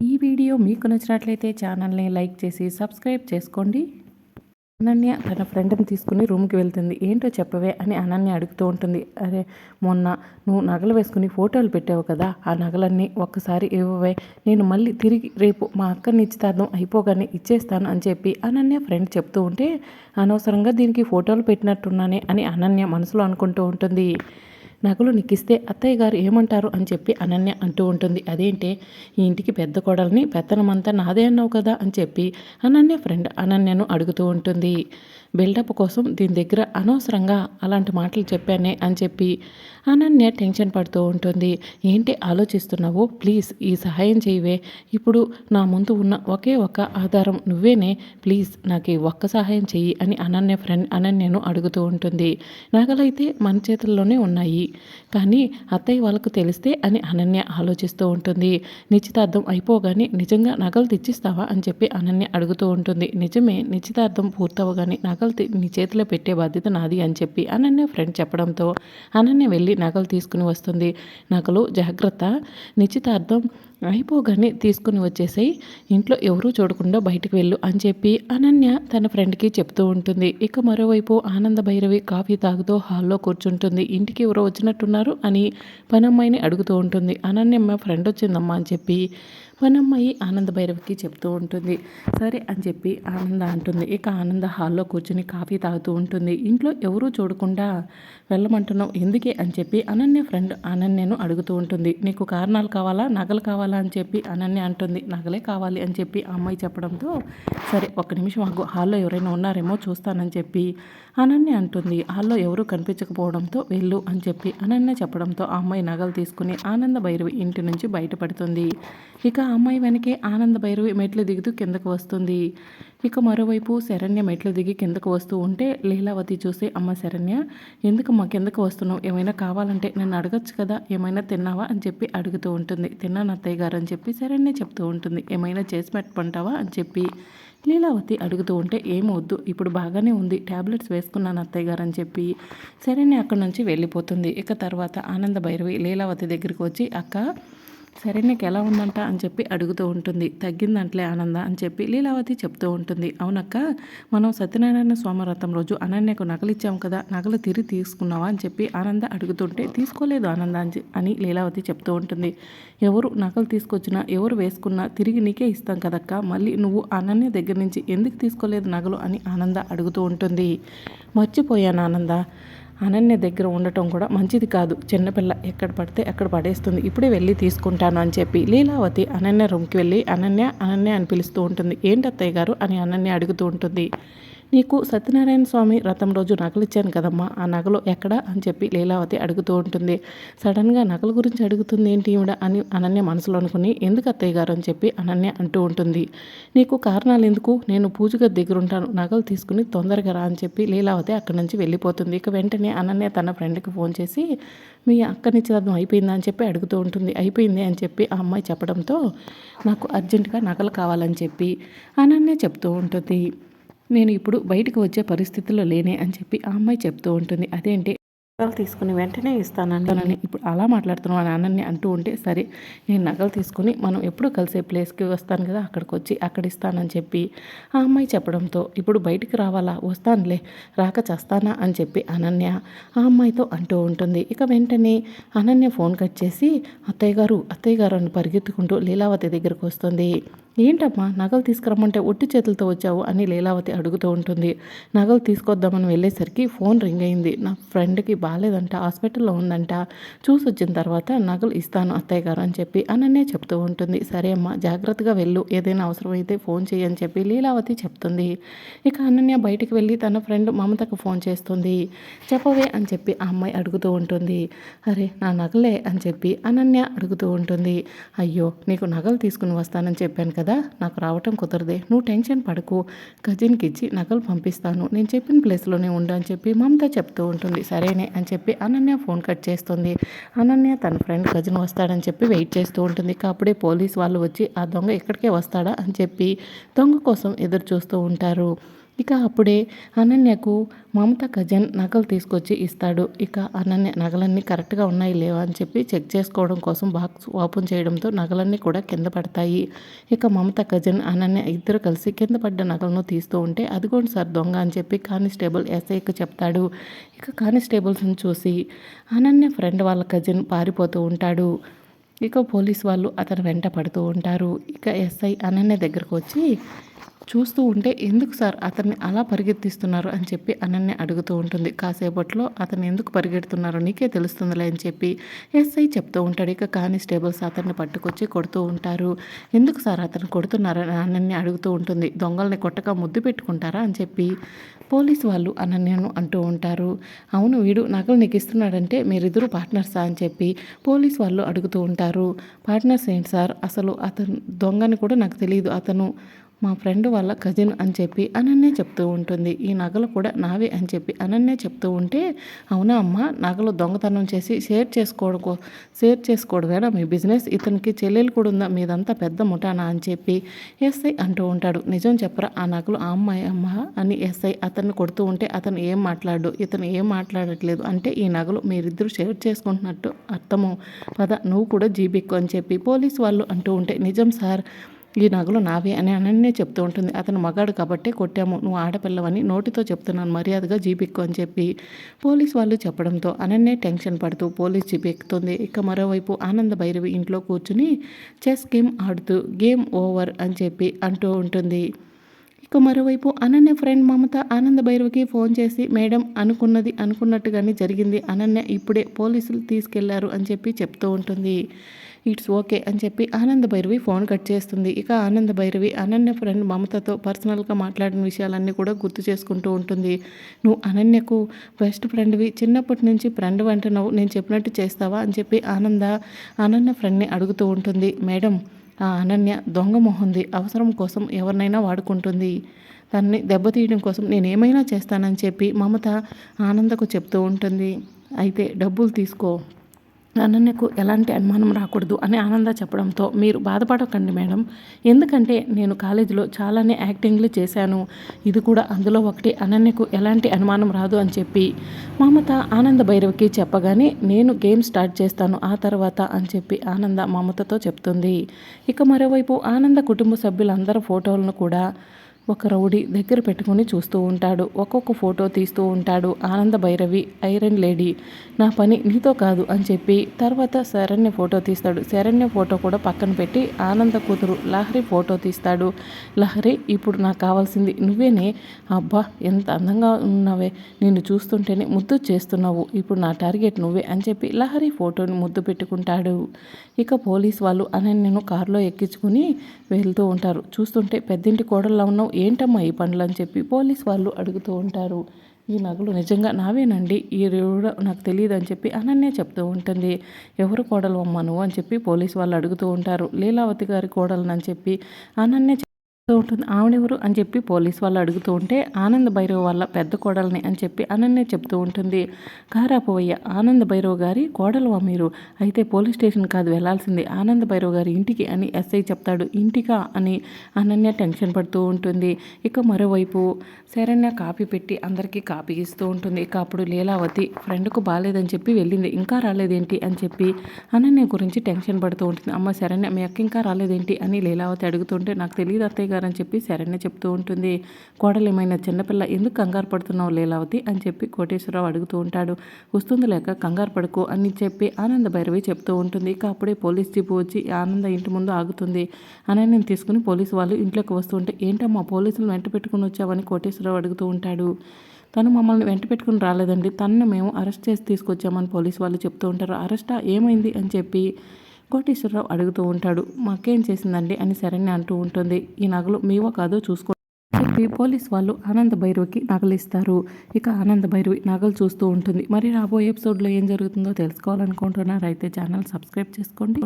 ఈ వీడియో మీకు నచ్చినట్లయితే ఛానల్ని లైక్ చేసి సబ్స్క్రైబ్ చేసుకోండి. అనన్య తన ఫ్రెండ్ని తీసుకుని రూమ్కి వెళ్తుంది. ఏంటో చెప్పవే అని అనన్య అడుగుతూ ఉంటుంది. అరే మొన్న నువ్వు నగలు వేసుకుని ఫోటోలు పెట్టావు కదా? ఆ నగలన్నీ ఒక్కసారి ఇవ్వవే. నేను మళ్ళీ తిరిగి రేపు మా అక్కని ఇచ్చేద్దాం అయిపోగానే ఇచ్చేస్తాను అని చెప్పి అనన్య ఫ్రెండ్ చెప్తూ ఉంటే అనవసరంగా దీనికి ఫోటోలు పెట్టినట్టున్నానే అని అనన్య మనసులో అనుకుంటూ ఉంటుంది. నగలు నీకు అత్తయ్య గారు ఏమంటారు అని చెప్పి అనన్య అంటూ ఉంటుంది. అదేంటే ఈ ఇంటికి పెద్ద కోడల్ని పెత్తనమంతా నాదే అన్నావు కదా అని చెప్పి అనన్య ఫ్రెండ్ అనన్యను అడుగుతూ ఉంటుంది. బిల్డప్ కోసం దీని దగ్గర అనవసరంగా అలాంటి మాటలు చెప్పానే అని చెప్పి అనన్య టెన్షన్ పడుతూ ఉంటుంది. ఏంటి ఆలోచిస్తున్నావు? ప్లీజ్ ఈ సహాయం చేయవే. ఇప్పుడు నా ముందు ఉన్న ఒకే ఒక ఆధారం నువ్వేనే. ప్లీజ్ నాకు ఈ ఒక్క సహాయం చెయ్యి అని అనన్య ఫ్రెండ్ అనన్యను అడుగుతూ ఉంటుంది. నగలైతే మన చేతుల్లోనే ఉన్నాయి. కానీ అత్తయ్య వాళ్ళకు తెలిస్తే అని అనన్య ఆలోచిస్తూ ఉంటుంది. నిశ్చితార్థం అయిపోగానే నిజంగా నగలు తెచ్చిస్తావా అని చెప్పి అనన్య అడుగుతూ ఉంటుంది. నిజమే నిశ్చితార్థం పూర్తవగానే నగలు నగలు నీ చేతిలో పెట్టే బాధ్యత నాది అని చెప్పి అనన్య ఫ్రెండ్ చెప్పడంతో అనన్య వెళ్ళి నగలు తీసుకుని వస్తుంది. నగలు జాగ్రత్త. నిశ్చితార్థం అయిపోగానే తీసుకుని వచ్చేసాయి. ఇంట్లో ఎవరూ చూడకుండా బయటకు వెళ్ళు అని చెప్పి అనన్య తన ఫ్రెండ్కి చెప్తూ ఉంటుంది. ఇక మరోవైపు ఆనంద భైరవి కాఫీ తాగుతూ హాల్లో కూర్చుంటుంది. ఇంటికి ఎవరో వచ్చినట్టున్నారు అని పనమ్మాయిని అడుగుతూ ఉంటుంది. అనన్య మా ఫ్రెండ్ వచ్చిందమ్మా అని చెప్పి పనమ్మాయి ఆనంద భైరవికి చెప్తూ ఉంటుంది. సరే అని చెప్పి ఆనంద అంటుంది. ఇక ఆనంద హాల్లో కూర్చుని కాఫీ తాగుతూ ఉంటుంది. ఇంట్లో ఎవరూ చూడకుండా వెళ్ళమంటున్నావు ఎందుకే అని చెప్పి అనన్య ఫ్రెండ్ అనన్యను అడుగుతూ ఉంటుంది. నీకు కారణాలు కావాలా? నగలు కావాలా? అని చెప్పి అనన్య అంటుంది. నగలే కావాలి అని చెప్పి ఆ అమ్మాయి చెప్పడంతో సరే ఒక్క నిమిషం ఆగు. హాల్లో ఎవరైనా ఉన్నారేమో చూస్తానని చెప్పి అనన్య అంటుంది. హాల్లో ఎవరూ కనిపించకపోవడంతో వెళ్ళు అని చెప్పి అనన్య చెప్పడంతో ఆ అమ్మాయి నగలు తీసుకుని ఆనంద భైరవి ఇంటి నుంచి బయటపడుతుంది. ఇక అమ్మాయి వెనకే ఆనంద భైరవి మెట్లు దిగుతూ కిందకు వస్తుంది. ఇక మరోవైపు శరణ్య మెట్లు దిగి కిందకు వస్తూ ఉంటే లీలావతి చూసి అమ్మ శరణ్య ఎందుకు మా కిందకు వస్తున్నావు? ఏమైనా కావాలంటే నన్ను అడగచ్చు కదా? ఏమైనా తిన్నావా? అని చెప్పి అడుగుతూ ఉంటుంది. తిన్నాను అత్తయ్య గారు అని చెప్పి శరణ్య చెప్తూ ఉంటుంది. ఏమైనా చేసి పెట్టమంటావా? అని చెప్పి లీలావతి అడుగుతూ ఉంటే ఏమొద్దు ఇప్పుడు బాగానే ఉంది ట్యాబ్లెట్స్ వేసుకున్నాను అత్తయ్య గారు అని చెప్పి శరణ్య అక్కడి నుంచి వెళ్ళిపోతుంది. ఇక తర్వాత ఆనంద భైరవి లీలావతి దగ్గరికి వచ్చి అక్క సరే నీకు ఎలా ఉందంట అని చెప్పి అడుగుతూ ఉంటుంది. తగ్గిందంట్లే ఆనంద అని చెప్పి లీలావతి చెప్తూ ఉంటుంది. అవునక్క మనం సత్యనారాయణ స్వామి వ్రతం రోజు అనన్యకు నగలు ఇచ్చాం కదా నగలు తిరిగి తీసుకున్నావా అని చెప్పి ఆనంద అడుగుతుంటే తీసుకోలేదు ఆనంద అని లీలావతి చెప్తూ ఉంటుంది. ఎవరు నగలు తీసుకొచ్చినా ఎవరు వేసుకున్నా తిరిగి నీకే ఇస్తాం కదక్క మళ్ళీ నువ్వు అనన్య దగ్గర నుంచి ఎందుకు తీసుకోలేదు నగలు అని ఆనంద అడుగుతూ ఉంటుంది. మర్చిపోయాను ఆనంద. అనన్య దగ్గర ఉండటం కూడా మంచిది కాదు. చిన్నపిల్ల ఎక్కడ పడితే ఎక్కడ పడేస్తుంది. ఇప్పుడే వెళ్ళి తీసుకుంటాను అని చెప్పి లీలావతి అనన్య రూమ్కి వెళ్ళి అనన్య అనన్య అని పిలుస్తూ ఉంటుంది. ఏంటి అత్తయ్య గారు? అని అనన్య అడుగుతూ ఉంటుంది. నీకు సత్యనారాయణ స్వామి రథం రోజు నగలు ఇచ్చాను కదమ్మా. ఆ నగలు ఎక్కడా అని చెప్పి లీలావతి అడుగుతూ ఉంటుంది. సడన్గా నగల గురించి అడుగుతుంది ఏంటి ఈవిడ అని అనన్య మనసులో అనుకుని ఎందుకు అత్తయ్య గారు అని చెప్పి అనన్య అంటూ ఉంటుంది. నీకు కారణాలు ఎందుకు? నేను పూజగా దగ్గర ఉంటాను నగలు తీసుకుని తొందరగా రా అని చెప్పి లీలావతి అక్కడి నుంచి వెళ్ళిపోతుంది. ఇక వెంటనే అనన్య తన ఫ్రెండ్కి ఫోన్ చేసి మీ అక్క నిశ్చితార్థం అయిపోయిందా? అని చెప్పి అడుగుతూ ఉంటుంది. అయిపోయింది అని చెప్పి ఆ అమ్మాయి చెప్పడంతో నాకు అర్జెంటుగా నగలు కావాలని చెప్పి అనన్య చెప్తూ ఉంటుంది. నేను ఇప్పుడు బయటకు వచ్చే పరిస్థితిలో లేనే అని చెప్పి ఆ అమ్మాయి చెప్తూ ఉంటుంది. అదేంటి? నగలు తీసుకుని వెంటనే ఇస్తానంటానని ఇప్పుడు అలా మాట్లాడుతున్నావు అని అన్నని అంటూ ఉంటే సరే నేను నగలు తీసుకుని మనం ఎప్పుడు కలిసే ప్లేస్కి వస్తాను కదా అక్కడికి వచ్చి అక్కడ ఇస్తానని చెప్పి ఆ అమ్మాయి చెప్పడంతో ఇప్పుడు బయటికి రావాలా? వస్తానులే రాక చేస్తానా అని చెప్పి అనన్య ఆ అమ్మాయితో అంటూ ఉంటుంది. ఇక వెంటనే అనన్య ఫోన్ కట్ చేసి అత్తయ్య గారు అత్తయ్య గారు అని పరిగెత్తుకుంటూ లీలావతి దగ్గరకు వస్తుంది. ఏంటమ్మా? నగలు తీసుకురమ్మంటే ఒట్టి చేతులతో వచ్చావు అని లీలావతి అడుగుతూ ఉంటుంది. నగలు తీసుకొద్దామని వెళ్ళేసరికి ఫోన్ రింగ్ అయింది. నా ఫ్రెండ్కి బాగాలేదంట హాస్పిటల్లో ఉందంట. చూసి వచ్చిన తర్వాత నగలు ఇస్తాను అత్తయ్య గారు అని చెప్పి అనన్నే చెప్తూ ఉంటుంది. సరే అమ్మా జాగ్రత్తగా వెళ్ళు. ఏదైనా అవసరమైతే ఫోన్ చేయని చెప్పి లీలావతి చెప్తుంది. ఇక అనన్య బయటికి వెళ్ళి తన ఫ్రెండ్ మమతకు ఫోన్ చేస్తుంది. చెప్పవే అని చెప్పి ఆ అమ్మాయి అడుగుతూ ఉంటుంది. అరే నా నగలే అని చెప్పి అనన్య అడుగుతూ ఉంటుంది. అయ్యో నీకు నగలు తీసుకుని వస్తానని చెప్పాను కదా. కదా? నాకు రావటం కుదరదే. నువ్వు టెన్షన్ పడకు. కజిన్కి ఇచ్చి నగలు పంపిస్తాను. నేను చెప్పిన ప్లేస్లోనే ఉండు అని చెప్పి మమత చెప్తూ ఉంటుంది. సరేనే అని చెప్పి అనన్య ఫోన్ కట్ చేస్తుంది. అనన్య తన ఫ్రెండ్ కజిన్ వస్తాడని చెప్పి వెయిట్ చేస్తూ ఉంటుంది. అప్పుడే పోలీస్ వాళ్ళు వచ్చి ఆ దొంగ ఎక్కడికే వస్తాడా? అని చెప్పి దొంగ కోసం ఎదురు చూస్తూ ఉంటారు. ఇక అప్పుడే అనన్యకు మమత కజన్ నగలు తీసుకొచ్చి ఇస్తాడు. ఇక అనన్య నగలన్నీ కరెక్ట్గా ఉన్నాయి లేవా అని చెప్పి చెక్ చేసుకోవడం కోసం బాక్స్ ఓపెన్ చేయడంతో నగలన్నీ కూడా కింద పడతాయి. ఇక మమత కజన్ అనన్య ఇద్దరు కలిసి కింద పడ్డ నగలను తీస్తూ ఉంటే అదిగోండి సార్ దొంగ అని చెప్పి కానిస్టేబుల్ ఎస్ఐకి చెప్తాడు. ఇక కానిస్టేబుల్స్ని చూసి అనన్య ఫ్రెండ్ వాళ్ళ కజిన్ పారిపోతూ ఉంటాడు. ఇక పోలీస్ వాళ్ళు అతను వెంట పడుతూ ఉంటారు. ఇక ఎస్ఐ అనన్య దగ్గరకు వచ్చి చూస్తూ ఉంటే ఎందుకు సార్ అతన్ని అలా పరిగెత్తిస్తున్నారు? అని చెప్పి అనన్య అడుగుతూ ఉంటుంది. కాసేపట్లో అతను ఎందుకు పరిగెడుతున్నారో నీకే తెలుస్తుందిలే అని చెప్పి ఎస్ఐ చెప్తూ ఉంటాడు. ఇక కానిస్టేబుల్స్ అతన్ని పట్టుకొచ్చి కొడుతూ ఉంటారు. ఎందుకు సార్ అతను కొడుతున్నారని అనన్య అడుగుతూ ఉంటుంది. దొంగల్ని కొట్టక ముద్దు పెట్టుకుంటారా? అని చెప్పి పోలీస్ వాళ్ళు అనన్యను అంటూ ఉంటారు. అవును వీడు నగలు నీకు ఇస్తున్నాడంటే మీరిద్దరు పార్ట్నర్సా? అని చెప్పి పోలీస్ వాళ్ళు అడుగుతూ ఉంటారు. పార్ట్నర్స్ ఏంటి సార్? అసలు అతను దొంగని కూడా నాకు తెలియదు అతను మా ఫ్రెండ్ వాళ్ళ కజిన్ అని చెప్పి అనన్నే చెప్తూ ఉంటుంది. ఈ నగలు కూడా నావే అని చెప్పి అనన్నే చెప్తూ ఉంటే అవునా అమ్మ నగలు దొంగతనం చేసి షేర్ చేసుకోవడం షేర్ చేసుకోవడమేనా మీ బిజినెస్ ఇతనికి చెల్లెలు కూడా ఉందా మీదంతా పెద్ద ముఠానా అని చెప్పి ఎస్ఐ అంటూ ఉంటాడు. నిజం చెప్పరా ఆ నగలు ఆ అమ్మాయి అమ్మ అని ఎస్ఐ అతన్ని కొడుతూ ఉంటే అతను ఏం మాట్లాడు ఇతను ఏం మాట్లాడట్లేదు అంటే ఈ నగలు మీరిద్దరు షేర్ చేసుకుంటున్నట్టు అర్థము పద నువ్వు కూడా జీబిక్కు అని చెప్పి పోలీస్ వాళ్ళు అంటూ ఉంటే నిజం సార్ ఈ నగలు నావే అని అనన్నే చెప్తూ ఉంటుంది. అతను మగాడు కాబట్టే కొట్టాము నువ్వు ఆడపిల్లవని నోటితో చెప్తున్నాను మర్యాదగా జీపెక్కు అని చెప్పి పోలీస్ వాళ్ళు చెప్పడంతో అనన్నే టెన్షన్ పడుతూ పోలీస్ జీప్ ఎక్కుతుంది. ఇక మరోవైపు ఆనంద భైరవి ఇంట్లో కూర్చుని చెస్ గేమ్ ఆడుతూ గేమ్ ఓవర్ అని చెప్పి అంటూ ఉంటుంది. ఇక మరోవైపు అనన్య ఫ్రెండ్ మమత ఆనంద భైరవికి ఫోన్ చేసి మేడం అనుకున్నది అనుకున్నట్టుగానే జరిగింది. అనన్య ఇప్పుడే పోలీసులు తీసుకెళ్ళారు అని చెప్పి చెప్తూ ఉంటుంది. ఇట్స్ ఓకే అని చెప్పి ఆనంద భైరవి ఫోన్ కట్ చేస్తుంది. ఇక ఆనంద భైరవి అనన్య ఫ్రెండ్ మమతతో పర్సనల్గా మాట్లాడిన విషయాలన్నీ కూడా గుర్తు చేసుకుంటూ ఉంటుంది. నువ్వు అనన్యకు బెస్ట్ ఫ్రెండ్వి చిన్నప్పటి నుంచి ఫ్రెండ్ నువ్వు నేను చెప్పినట్టు చేస్తావా అని చెప్పి ఆనంద అనన్య ఫ్రెండ్ని అడుగుతూ ఉంటుంది. మేడం ఆ అనన్య దొంగ మొహంది. అవసరం కోసం ఎవరినైనా వాడుకుంటుంది. దాన్ని దెబ్బతీయడం కోసం నేనేమైనా చేస్తానని చెప్పి మమత ఆనందకు చెప్తూ ఉంటుంది. అయితే డబ్బులు తీసుకో. అనన్యకు ఎలాంటి అనుమానం రాకూడదు అని ఆనంద చెప్పడంతో మీరు బాధపడకండి మేడం. ఎందుకంటే నేను కాలేజీలో చాలానే యాక్టింగ్లు చేశాను. ఇది కూడా అందులో ఒకటి. అనన్యకు ఎలాంటి అనుమానం రాదు అని చెప్పి. మమత ఆనంద భైరవికి చెప్పగానే నేను గేమ్ స్టార్ట్ చేస్తాను ఆ తర్వాత అని చెప్పి ఆనంద మమతతో చెప్తుంది. ఇక మరోవైపు ఆనంద కుటుంబ సభ్యులందరి ఫోటోలను కూడా ఒక రౌడీ దగ్గర పెట్టుకుని చూస్తూ ఉంటాడు. ఒక్కొక్క ఫోటో తీస్తూ ఉంటాడు. ఆనంద భైరవి ఐరన్ లేడీ నా పని నీతో కాదు అని చెప్పి తర్వాత శరణ్య ఫోటో తీస్తాడు. శరణ్య ఫోటో కూడా పక్కన పెట్టి ఆనంద కూతురు లహరి ఫోటో తీస్తాడు. లహరి ఇప్పుడు నాకు కావాల్సింది నువ్వేనే. అబ్బా ఎంత అందంగా ఉన్నావే. నిన్ను చూస్తుంటేనే ముద్దు చేస్తున్నావు. ఇప్పుడు నా టార్గెట్ నువ్వే అని చెప్పి లహరి ఫోటోని ముద్దు పెట్టుకుంటాడు. ఇక పోలీస్ వాళ్ళు అనన్యను కారులో ఎక్కించుకుని వెళ్తూ ఉంటారు. చూస్తుంటే పెద్దింటి కోడల్లో ఉన్నావు. ఏంటమ్మా ఈ పనులు అని చెప్పి పోలీస్ వాళ్ళు అడుగుతూ ఉంటారు. ఈ నగలు నిజంగా నావేనండి? ఈ కూడా నాకు తెలియదు అని చెప్పి అనన్య చెప్తూ ఉంటుంది. ఎవరు కోడలు అమ్మను నువ్వు? అని చెప్పి పోలీస్ వాళ్ళు అడుగుతూ ఉంటారు. లీలావతి గారి కోడలని చెప్పి అనన్య ఉంటుంది. ఆవిడెవరు అని చెప్పి పోలీస్ వాళ్ళు అడుగుతూ ఉంటే ఆనంద భైరవ్ వాళ్ళ పెద్ద కోడల్ని అని చెప్పి అనన్య చెప్తూ ఉంటుంది. కారాపోవయ్య ఆనంద భైరవ్ గారి కోడలువా మీరు? అయితే పోలీస్ స్టేషన్ కాదు వెళ్ళాల్సింది ఆనంద భైరవ్ గారి ఇంటికి అని ఎస్ఐ చెప్తాడు. ఇంటికా? అని అనన్య టెన్షన్ పడుతూ ఉంటుంది. ఇక మరోవైపు శరణ్య కాపీ పెట్టి అందరికీ కాపీ ఇస్తూ ఉంటుంది. ఇక అప్పుడు లీలావతి ఫ్రెండ్కు బాగాలేదని చెప్పి వెళ్ళింది. ఇంకా రాలేదేంటి అని చెప్పి అనన్య గురించి టెన్షన్ పడుతూ ఉంటుంది. అమ్మ శరణ్య మీ అక్క ఇంకా రాలేదేంటి అని లీలావతి అడుగుతుంటే నాకు తెలియదు అత్తయ్య గారు అని చెప్పి శరణ్య చెప్తూ ఉంటుంది. కోడలు ఏమైనా చిన్నపిల్ల ఎందుకు కంగారు పడుతున్నావు లీలావతి అని చెప్పి కోటేశ్వరరావు అడుగుతూ ఉంటాడు. వస్తుంది లేక కంగారు పడుకో అని చెప్పి ఆనంద భైరవి చెప్తూ ఉంటుంది. ఇక అప్పుడే పోలీస్ జీపు వచ్చి ఆనంద ఇంటి ముందు ఆగుతుంది. అనన్యని తీసుకుని పోలీసు వాళ్ళు ఇంట్లోకి వస్తుంటే ఏంటమ్మా పోలీసులు వెంట పెట్టుకుని వచ్చావని కోటేశ్వర కోటేశ్వరరావు అడుగుతూ ఉంటాడు తను మమ్మల్ని వెంట పెట్టుకుని రాలేదండి. తనను మేము అరెస్ట్ చేసి తీసుకొచ్చామని పోలీసు వాళ్ళు చెప్తూ ఉంటారు. అరెస్టా? ఏమైంది? అని చెప్పి కోటేశ్వరరావు అడుగుతూ ఉంటాడు. మాకేం చేసిందండి? అని శరణ్య అంటూ ఉంటుంది. ఈ నగలు మీవో కాదో చూసుకో చెప్పి పోలీస్ వాళ్ళు ఆనంద భైరవికి నగలు ఇస్తారు. ఇక ఆనంద భైరవి నగలు చూస్తూ ఉంటుంది. మరి రాబోయే ఎపిసోడ్లో ఏం జరుగుతుందో తెలుసుకోవాలనుకుంటున్నారు అయితే ఛానల్ సబ్స్క్రైబ్ చేసుకోండి.